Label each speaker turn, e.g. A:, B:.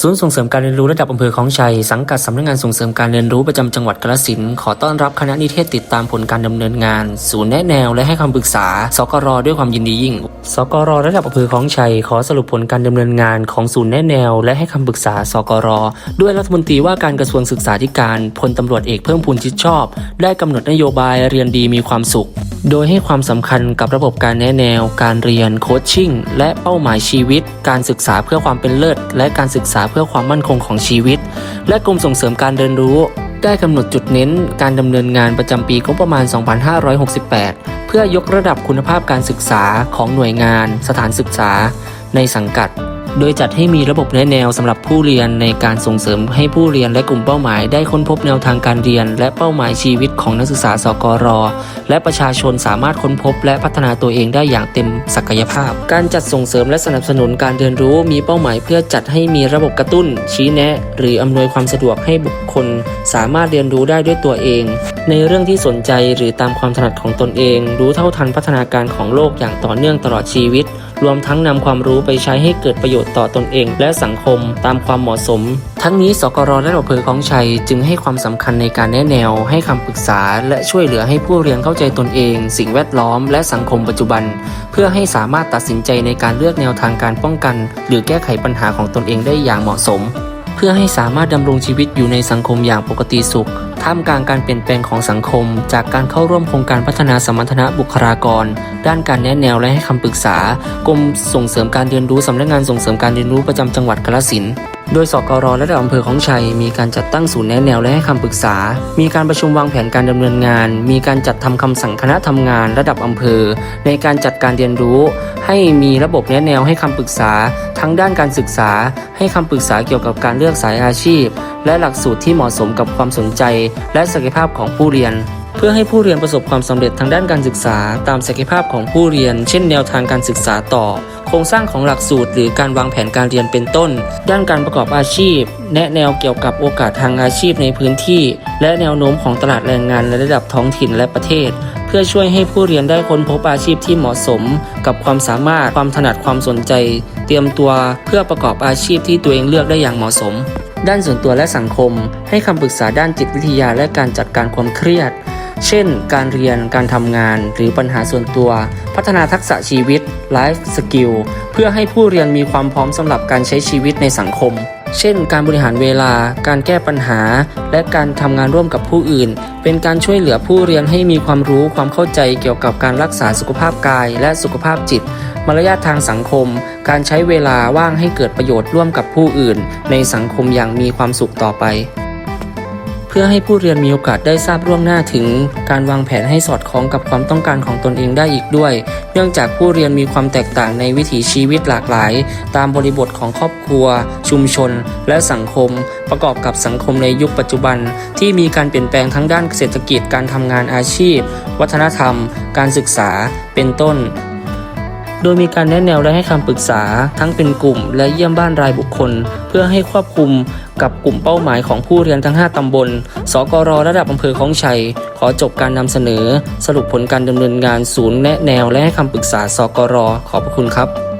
A: ศูนย์ส่งเสริมการเรียนรู้ระดับอำเภอคลองชัย สังกัดสำนักงานส่งเสริมการเรียนรู้ประจำจังหวัดกาฬสินขอต้อนรับคณะนิเทศติดตามผลการดำเนินงาน ศูนย์แนะแนวและให้คำปรึกษา สกรด้วยความยินดียิ่ง สกรระดับอำเภอคลองชัย ขอสรุปผลการดำเนินงานของศูนย์แนะแนว และให้คำปรึกษา สกรด้วยรัฐมนตรีว่าการกระทรวงศึกษาธิการพลตำรวจเอกเพิ่มพูนชิดชอบ ได้กำหนดนโยบายเรียนดีมีความสุข โดยให้ความสำคัญกับระบบการแนะแนว การเรียนโคชชิ่ง และเป้าหมายชีวิต การศึกษาเพื่อความเป็นเลิศ และการศึกษาเพื่อความมั่นคงของชีวิต และกรมส่งเสริมการเรียนรู้ ได้กำหนดจุดเน้น การดำเนินงานประจำปีงบประมาณ 2568 เพื่อยกระดับคุณภาพการศึกษาของหน่วยงาน สถานศึกษา ในสังกัด โดยจัดให้มีระบบแนะแนวสำหรับผู้เรียนในการส่งเสริมให้ผู้เรียนและกลุ่มเป้าหมาย ได้ค้นพบแนวทางการเรียน และเป้าหมายชีวิตของนักศึกษาสกร และประชาชนสามารถค้นพบ และพัฒนาตัวเองได้อย่างเต็มศักยภาพ การจัดส่งเสริมและสนับสนุนการเรียนรู้มีเป้าหมายเพื่อจัดให้มีระบบกระตุ้น ชี้แนะ หรืออำนวยความสะดวกให้บุคคล สามารถเรียนรู้ได้ด้วยตัวเอง ในเรื่องที่สนใจหรือตามความถนัดของตนเอง รู้เท่าทันพัฒนาการของโลกอย่างต่อเนื่องตลอดชีวิต รวมทั้งนำความรู้ไปใช้ให้เกิดประโยชน์ต่อตนเอง และสังคมตามความเหมาะสม ทั้งนี้สกรและอำเภอคลองชัยจึงให้ความสำคัญในการแนะแนว ให้คำปรึกษา และช่วยเหลือให้ผู้เรียนเข้าใจตนเอง สิ่งแวดล้อม และสังคมปัจจุบัน เพื่อให้สามารถตัดสินใจในการเลือกแนวทางการป้องกัน หรือแก้ไขปัญหาของตนเองได้อย่างเหมาะสม เพื่อให้สามารถดำรงชีวิตอยู่ในสังคมอย่างปกติสุขท่ามกลางการเปลี่ยนแปลงของสังคม จากการเข้าร่วมโครงการพัฒนาสมรรถนะบุคลากร ด้านการแนะแนวและให้คำปรึกษากรมส่งเสริมการเรียนรู้สำนักงานส่งเสริมการเรียนรู้ประจำจังหวัดกาฬสินธุ์โดยสกรและระดับอำเภอของชัย มีการจัดตั้งศูนย์แนะแนวและให้คำปรึกษา มีการประชุมวางแผนการดำเนินงาน มีการจัดทำคำสั่งคณะทำงานระดับอำเภอ ในการจัดการเรียนรู้ ให้มีระบบแนะแนวให้คำปรึกษา ทั้งด้านการศึกษา ให้คำปรึกษาเกี่ยวกับการเลือกสายอาชีพ และหลักสูตรที่เหมาะสมกับความสนใจ และศักยภาพของผู้เรียน พื่อให้ผู้เรียนประสบความสำเร็จทางด้านการศึกษา ตามศักยภาพของผู้เรียน เช่น แนวทางการศึกษาต่อ โครงสร้างของหลักสูตร หรือการวางแผนการเรียนเป็นต้น ด้านการประกอบอาชีพ แนะแนวเกี่ยวกับโอกาสทางอาชีพในพื้นที่ และแนวโน้มของตลาดแรงงานในระดับท้องถิ่นและประเทศ เพื่อช่วยให้ผู้เรียนได้ค้นพบอาชีพที่เหมาะสม กับความสามารถความถนัดความสนใจ เตรียมตัวเพื่อประกอบอาชีพที่ตัวเองเลือกได้อย่างเหมาะสมด้านส่วนตัวและสังคม ให้คำปรึกษาด้านจิตวิทยาและการจัดการความเครียด เช่น การเรียน การทำงาน หรือปัญหาส่วนตัว พัฒนาทักษะชีวิตไลฟ์สกิลเพื่อให้ผู้เรียนมีความพร้อมสำหรับการใช้ชีวิตในสังคม เช่น การบริหารเวลา การแก้ปัญหา และการทำงานร่วมกับผู้อื่น เป็นการช่วยเหลือผู้เรียนให้มีความรู้ความเข้าใจเกี่ยวกับการรักษาสุขภาพกาย และสุขภาพจิต มารยาททางสังคม การใช้เวลาว่างให้เกิดประโยชน์ร่วมกับผู้อื่น ในสังคมอย่างมีความสุขต่อไป เพื่อให้ผู้เรียนมีโอกาสได้ทราบล่วงหน้าถึง การวางแผนให้สอดคล้องกับความต้องการของตนเองได้อีกด้วย เนื่องจากผู้เรียนมีความแตกต่างในวิถีชีวิตหลากหลาย ตามบริบทของครอบครัว ชุมชน และสังคม ประกอบกับสังคมในยุคปัจจุบัน ที่มีการเปลี่ยนแปลงทั้งด้านเศรษฐกิจการทำงานอาชีพ วัฒนธรรม การศึกษาเป็นต้น โดยมีการแนะแนวและให้คำปรึกษา ทั้งเป็นกลุ่มและเยี่ยมบ้านรายบุคคล เพื่อให้ควบคุมกับกลุ่มเป้าหมายของผู้เรียนทั้ง 5 ตำบล สกรระดับอำเภอของชัย ขอจบการนำเสนอ สรุปผลการดำเนินงานศูนย์แนะแนวและให้คำปรึกษา สกรขอบคุณครับ